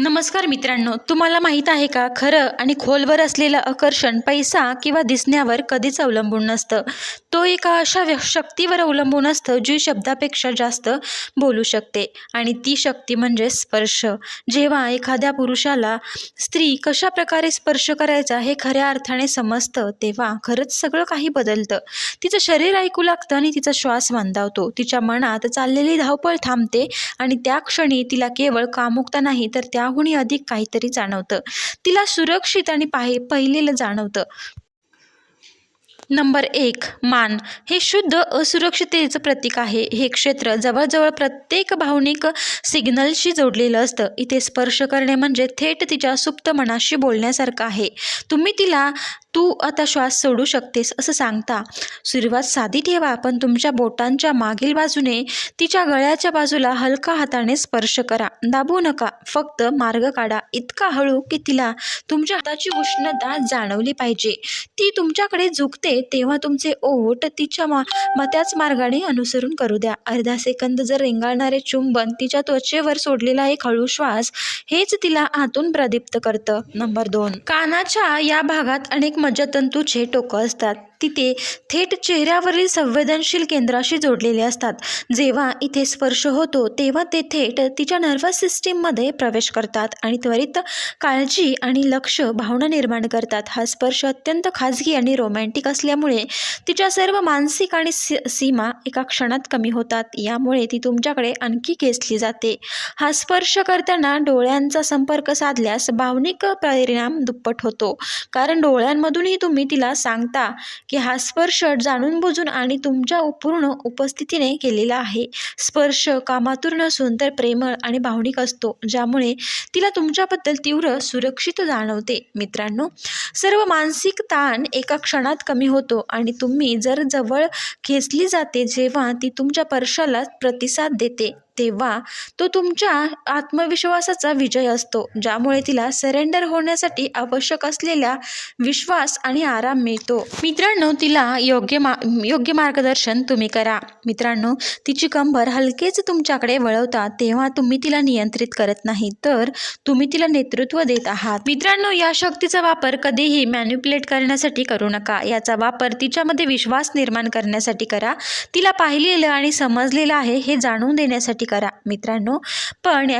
नमस्कार मित्रांनो तुम्हाला माहीत आहे का? खरं आणि खोलवर असलेलं आकर्षण पैसा किंवा दिसण्यावर कधीच अवलंबून नसतं. तो एका अशा व्य- शक्तीवर अवलंबून असतं जी शब्दापेक्षा जास्त बोलू शकते. आणि ती शक्ती म्हणजे स्पर्श. जेव्हा एखाद्या पुरुषाला स्त्री कशा प्रकारे स्पर्श करायचा हे खऱ्या अर्थाने समजतं तेव्हा खरंच सगळं काही बदलतं. तिचं शरीर ऐकू लागतं आणि तिचा श्वास मंदावतो. तिच्या मनात चाललेली धावपळ थांबते आणि त्या क्षणी तिला केवळ कामुकता नाही तर त्या त्याहूनही अधिक काहीतरी जाणवतं. तिला सुरक्षित आणि पाहि पहिलेलं जाणवतं. नंबर एक मान. हे शुद्ध असुरक्षिततेचं प्रतीक आहे. हे क्षेत्र जवळजवळ प्रत्येक भावनिक सिग्नलशी जोडलेलं असतं. इथे स्पर्श करणे म्हणजे थेट तिच्या सुप्त मनाशी बोलण्यासारखं आहे. तुम्ही तिला तू आता श्वास सोडू शकतेस असं सांगता. सुरुवात साधी ठेवा पण तुमच्या बोटांच्या मागील बाजूने तिच्या गळ्याच्या बाजूला हलका हाताने स्पर्श करा. दाबू नका. फक्त मार्ग काढा. इतका हळू की तिला तुमच्या हाताची उष्णता जाणवली पाहिजे. ती तुमच्याकडे झुकते तेव्हा तुमचे ओठ तिच्या मा मा- त्याच मार्गाने अनुसरून करू द्या. अर्धा सेकंद जर रेंगाळणारे चुंबन तिच्या त्वचेवर सोडलेला एक हळू श्वास हेच तिला आतून प्रदीप्त करतं. नंबर दोन. कानाच्या या भागात अनेक मज्जातंतूचे टोकं असतात. तिथे थेट चेहऱ्यावरील संवेदनशील केंद्राशी जोडलेले असतात. जेव्हा इथे स्पर्श होतो तेव्हा ते थेट तिच्या नर्वस सिस्टीममध्ये प्रवेश करतात आणि त्वरित काळजी आणि लक्ष भावना निर्माण करतात. हा स्पर्श अत्यंत खाजगी आणि रोमॅन्टिक असल्यामुळे तिच्या सर्व मानसिक आणि सी सीमा एका क्षणात कमी होतात. यामुळे ती तुमच्याकडे आणखी खेचली जाते. हा स्पर्श करताना डोळ्यांचा संपर्क साधल्यास भावनिक परिणाम दुप्पट होतो. कारण डोळ्यांमधूनही तुम्ही तिला सांगता की हा स्पर्श जाणून बुजून आणि तुमच्या पूर्ण उपस्थितीने केलेला आहे. स्पर्श कामातूर नसून तर प्रेमळ आणि भावनिक असतो ज्यामुळे तिला तुमच्याबद्दल तीव्र सुरक्षित जाणवते. मित्रांनो सर्व मानसिक ताण एका क्षणात कमी होतो आणि तुम्ही जर जवळ खेचली जाते जेव्हा ती तुमच्या स्पर्शाला प्रतिसाद देते. तेव्हा तो तुमच्या आत्मविश्वासाचा विजय असतो ज्यामुळे तिला सरेंडर होण्यासाठी आवश्यक असलेला विश्वास आणि आराम मिळतो. मित्रांनो तिला योग्य मा योग्य मार्गदर्शन तुम्ही करा. मित्रांनो तिची कंबर हलकेच तुमच्याकडे वळवता तेव्हा तुम्ही तिला नियंत्रित करत नाही तर तुम्ही तिला नेतृत्व देत आहात. मित्रांनो या शक्तीचा वापर कधीही मॅन्युप्युलेट करण्यासाठी करू नका. याचा वापर तिच्यामध्ये विश्वास निर्माण करण्यासाठी करा. तिला पाहिलेलं आणि समजलेलं आहे हे जाणून देण्यासाठी करा मित्रांनो. पण